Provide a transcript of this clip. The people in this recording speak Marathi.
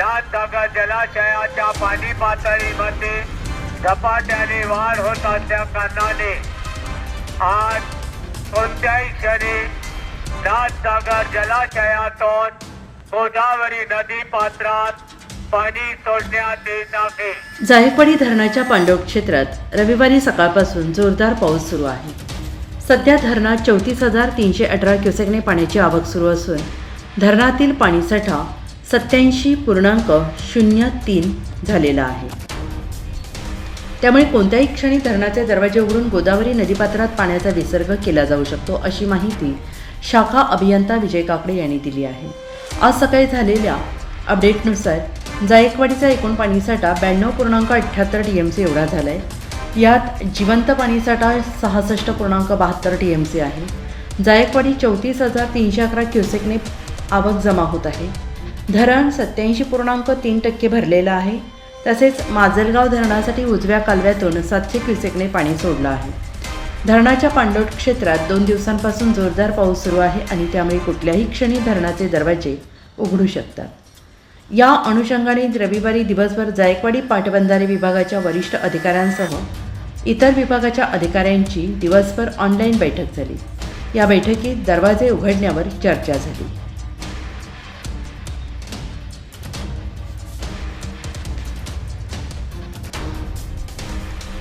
नाथनगर जलाशयाच्या पाणी पातळीमध्ये झपाट्याने वाढ होत असल्या कारणाने आज कोणत्याही क्षणी नाथनगर जलाशयातून गोदावरी नदी पात्रात पाणी सोडण्यात येत आहे. जायकवाडी धरणाच्या पांडव क्षेत्रात रविवारी सकाळपासून जोरदार पाऊस सुरू आहे. सध्या धरणात चौतीस हजार तीनशे अठरा क्युसेकने पाण्याची आवक सुरू असून धरणातील पाणीसाठा सत्याऐंशी पूर्णांक शून्य तीन झालेला आहे. त्यामुळे कोणत्याही क्षणी धरणाचे दरवाजे उघडून गोदावरी नदीपात्रात पाण्याचा विसर्ग केला जाऊ शकतो अशी माहिती शाखा अभियंता विजय काकडे यांनी दिली आहे. आज सकाळी झालेल्या अपडेटनुसार जायकवाडीचा एकूण पाणीसाठा ब्याण्णव पूर्णांक अठ्ठ्याहत्तर टी एम सी एवढा झाला आहे यात जिवंत पाणीसाठा सहासष्ट पूर्णांक बहात्तर टी एम सी आहे. जायकवाडी चौतीस हजार तीनशे अकरा क्युसेकने आवक जमा होत आहे. धरण सत्याऐंशी पूर्णांक तीन टक्के भरलेलं आहे. तसेच माजलगाव धरणासाठी उजव्या कालव्यातून सातशे क्युसेकने पाणी सोडलं आहे. धरणाच्या पाणलोट क्षेत्रात दोन दिवसांपासून जोरदार पाऊस सुरू आहे आणि त्यामुळे कुठल्याही क्षणी धरणाचे दरवाजे उघडू शकतात. या अनुषंगाने रविवारी दिवसभर जायकवाडी पाटबंधारे विभागाच्या वरिष्ठ अधिकाऱ्यांसह इतर विभागाच्या अधिकाऱ्यांची दिवसभर ऑनलाईन बैठक झाली. या बैठकीत दरवाजे उघडण्यावर चर्चा झाली.